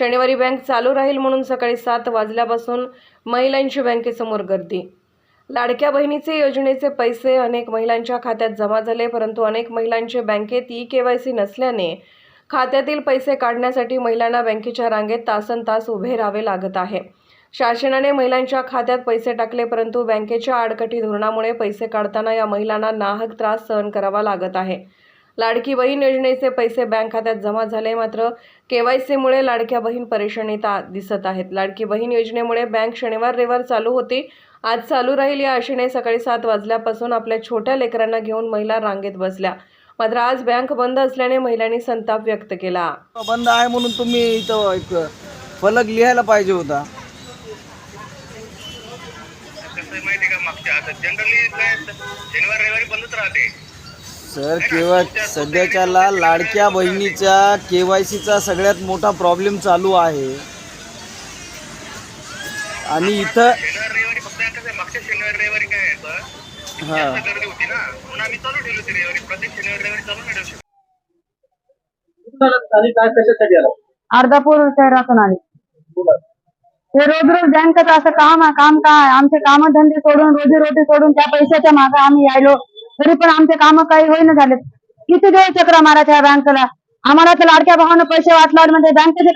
शनिवारी बँक चालू राहील म्हणून सकाळी सात वाजल्यापासून महिलांची बँकेसमोर गर्दी. लाडक्या बहिणीचे योजनेचे पैसे अनेक महिलांच्या खात्यात जमा झाले परंतु अनेक महिलांचे बँकेत ई के वाय सी नसल्याने खात्यातील पैसे काढण्यासाठी महिलांना बँकेच्या रांगेत तासन तास उभे राहावे लागत आहे. शासनाने महिलांच्या खात्यात पैसे टाकले परंतु बँकेच्या आडकटी धोरणामुळे पैसे काढताना या महिलांना नाहक त्रास सहन करावा लागत आहे. लाडकी बहीण योजनेचे पैसे बँक खात्यात जमा झाले मात्र केवायसीमुळे लाडक्या बहीण परेशानीत दिसत आहेत. लाडकी बहीण योजनेमुळे बँक शनिवार रविवार चालू होती. आज चालू राहील या आशेने सकाळी सात वाजल्यापासून आपल्या छोट्या लेकरांना घेऊन महिला रांगेत बसल्या. मात्र आज बँक बंद असल्याने महिलांनी संताप व्यक्त केला. बंद आहे म्हणून तुम्ही इथं एक फलक लिहायला पाहिजे होता. माहिती का मागच्या? आता जनरली शनिवार रविवारी बंदच राहते. सर केवळ सध्याच्याला लाडक्या बहिणीच्या केवायसीचा सगळ्यात मोठा प्रॉब्लेम चालू आहे. आणि इथं शनिवार रविवारी फक्त कसं आहे मागच्या शनिवार रविवारी काय आहे तर हा. जास्त गर्दी होती ना? म्हणून आम्ही चालू ठेवली होती रविवारी. प्रत्येक शनिवार रविवारी चालू नाही ठेवू शकत. आणि काय कशासाठी आला अर्धापूर शहरातून आले. हे रोज रोज बँकेचं असं काम आहे काम काय? आमचे काम धंदे सोडून रोजी रोटी सोडून त्या पैशाच्या मागे आम्ही यायलो. तरी पण आमचे काम काही होईना झाले किती देऊ चक्र मारायच्या बँकेला? आम्हाला तर लाडक्या भावानं पैसे वाटला म्हणजे बँकेचे